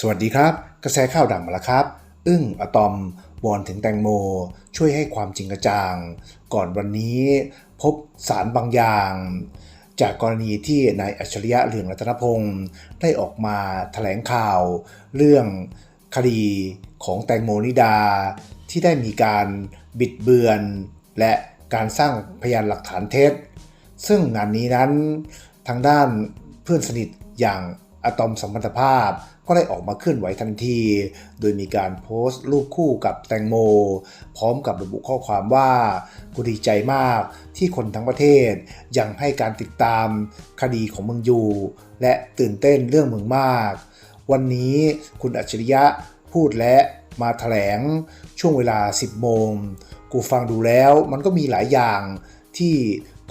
สวัสดีครับ กระแสข่าวดังมาแล้วครับ อึ้งอะตอมวอนถึงแตงโม ช่วยให้ความจริงกระจ่าง ก่อนวันนี้พบสารบางอย่าง จากกรณีที่นายอัจฉริยะเรืองรัตนพงศ์ได้ออกมาแถลงข่าว เรื่องคดีของแตงโมนิดา ที่ได้มีการบิดเบือน และการสร้างพยานหลักฐานเท็จ ซึ่งงานนี้นั้นทางด้านเพื่อนสนิทอย่างอะตอมสัมพันธภาพ ก็ได้ออกมาเคลื่อนไหวทันที โดยมีการโพสต์รูปคู่กับแตงโม พร้อมกับระบุข้อความว่ากูดีใจมากที่คนทั้งประเทศยังให้การติดตามคดีของมึงอยู่ และตื่นเต้นเรื่องมึงมาก วันนี้คุณอัจฉริยะพูดและมาแถลงช่วงเวลา 10 โมง กูฟังดูแล้วมันก็มีหลายอย่างที่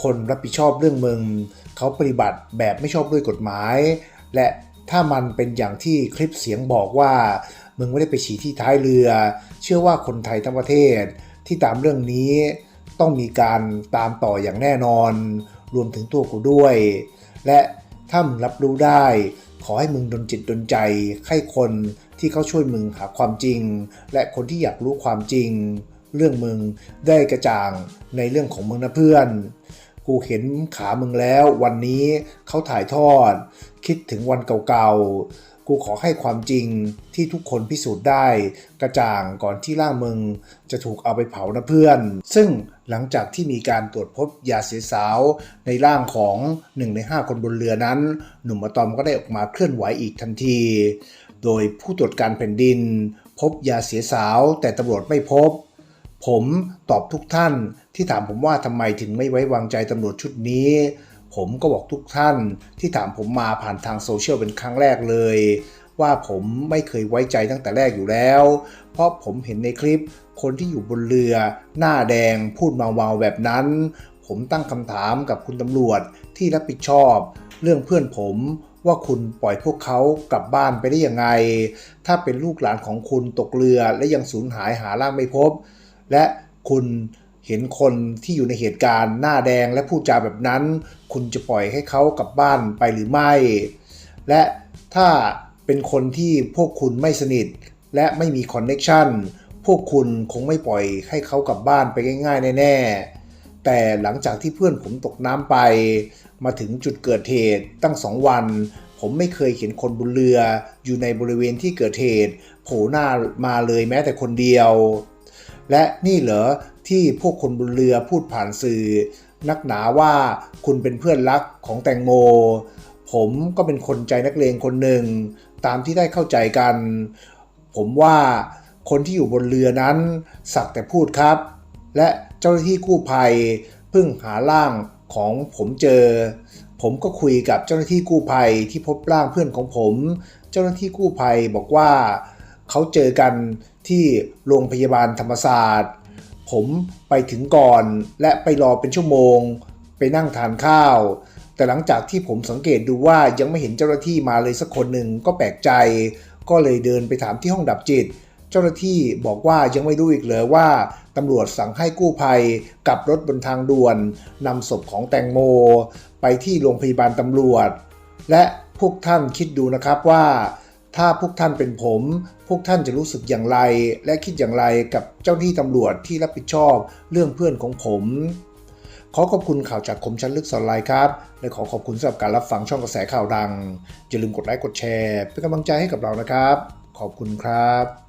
คนรับผิดชอบเรื่องมึง เขาปฏิบัติแบบไม่ชอบด้วยกฎหมาย และ ถ้ามันเป็นอย่างที่คลิปเสียงบอกว่า มึงไม่ได้ไปฉี่ที่ท้ายเรือ เชื่อว่าคนไทยทั้งประเทศที่ตามเรื่องนี้ต้องมีการตามต่ออย่างแน่นอน รวมถึงตัวกูด้วย และถ้ามึงรับรู้ได้ ขอให้มึงดนจิตดนใจให้คนที่เขาช่วยมึงหาความจริง และคนที่อยากรู้ความจริง เรื่องมึงได้กระจ่างในเรื่องของมึงนะเพื่อน กูเห็นขามึงแล้ว วันนี้เขาถ่ายทอด คิดถึงวันเก่าๆ กูขอให้ความจริงที่ทุกคนพิสูจน์ได้ กระจ่างก่อนที่ร่างมึงจะถูกเอาไปเผานะเพื่อน ซึ่งหลังจากที่มีการตรวจพบยาเสียสาวในร่างของหนึ่งใน5คนบนเรือนั้น หนุ่มอะตอมก็ได้ออกมาเคลื่อนไหวอีกทันที โดยผู้ตรวจการแผ่นดิน พบยาเสียสาวแต่ตำรวจไม่พบ ผมตอบทุกท่านที่ถามผมว่าทำไมถึงไม่ไว้วางใจตำรวจชุดนี้ ผมก็บอกทุกท่านที่ถามผมมาผ่านทางโซเชียลเป็นครั้งแรกเลย ว่าผมไม่เคยไว้ใจตั้งแต่แรกอยู่แล้ว เพราะผมเห็นในคลิปคนที่อยู่บนเรือ หน้าแดงพูดเมาๆแบบนั้น ผมตั้งคำถามกับคุณตำรวจที่รับผิดชอบ เรื่องเพื่อนผมว่าคุณปล่อยพวกเขากลับบ้านไปได้ยังไง ถ้าเป็นลูกหลานของคุณตกเรือและยังสูญหายหาร่างไม่พบ และคุณเห็นคนที่อยู่ในเหตุการณ์หน้าแดงและพูดจาแบบนั้น คุณจะปล่อยให้เขากลับบ้านไปหรือไม่ และถ้าเป็นคนที่พวกคุณไม่สนิท และไม่มีคอนเน็กชันพวกคุณคงไม่ปล่อยให้เขากลับบ้านไปง่ายๆ แน่ๆ แต่หลังจากที่เพื่อนผมตกน้ำไป มาถึงจุดเกิดเหตุตั้งสองวัน ผมไม่เคยเห็นคนบนเรืออยู่ในบริเวณที่เกิดเหตุโผล่หน้ามาเลยแม้แต่คนเดียว และนี่เหรอที่พวกคนบนเรือพูดผ่านสื่อ นักหนาว่าคุณเป็นเพื่อนรักของแตงโม ผมก็เป็นคนใจนักเลงคนหนึ่ง ตามที่ได้เข้าใจกัน ผมว่าคนที่อยู่บนเรือนั้น สักแต่พูดครับ และเจ้าหน้าที่กู้ภัยเพิ่งหาร่างของผมเจอ ผมก็คุยกับเจ้าหน้าที่กู้ภัยที่พบร่างเพื่อนของผม เจ้าหน้าที่กู้ภัยบอกว่าเขาเจอกัน ที่โรงพยาบาลธรรมศาสตร์ ผมไปถึงก่อนและไปรอเป็นชั่วโมง ไปนั่งทานข้าว แต่หลังจากที่ผมสังเกตดูว่ายังไม่เห็นเจ้าหน้าที่มาเลยสักคนหนึ่งก็แปลกใจ ก็เลยเดินไปถามที่ห้องดับจิต เจ้าหน้าที่บอกว่ายังไม่รู้อีกเลยว่าตำรวจสั่งให้กู้ภัยกลับรถบนทางด่วนนำศพของแตงโม ไปที่โรงพยาบาลตำรวจ และพวกท่านคิดดูนะครับว่า ถ้าพวกท่านเป็นผม พวกท่านจะรู้สึกอย่างไร และคิดอย่างไรกับเจ้าหน้าที่ตำรวจที่รับผิดชอบเรื่องเพื่อนของผม ขอขอบคุณข่าวจากคมชั้นลึกสอนไลน์ครับ และขอขอบคุณสำหรับการรับฟังช่องกระแสข่าวดัง อย่าลืมกดไลค์กดแชร์ เป็นกำลังใจให้กับเรานะครับ ขอบคุณครับ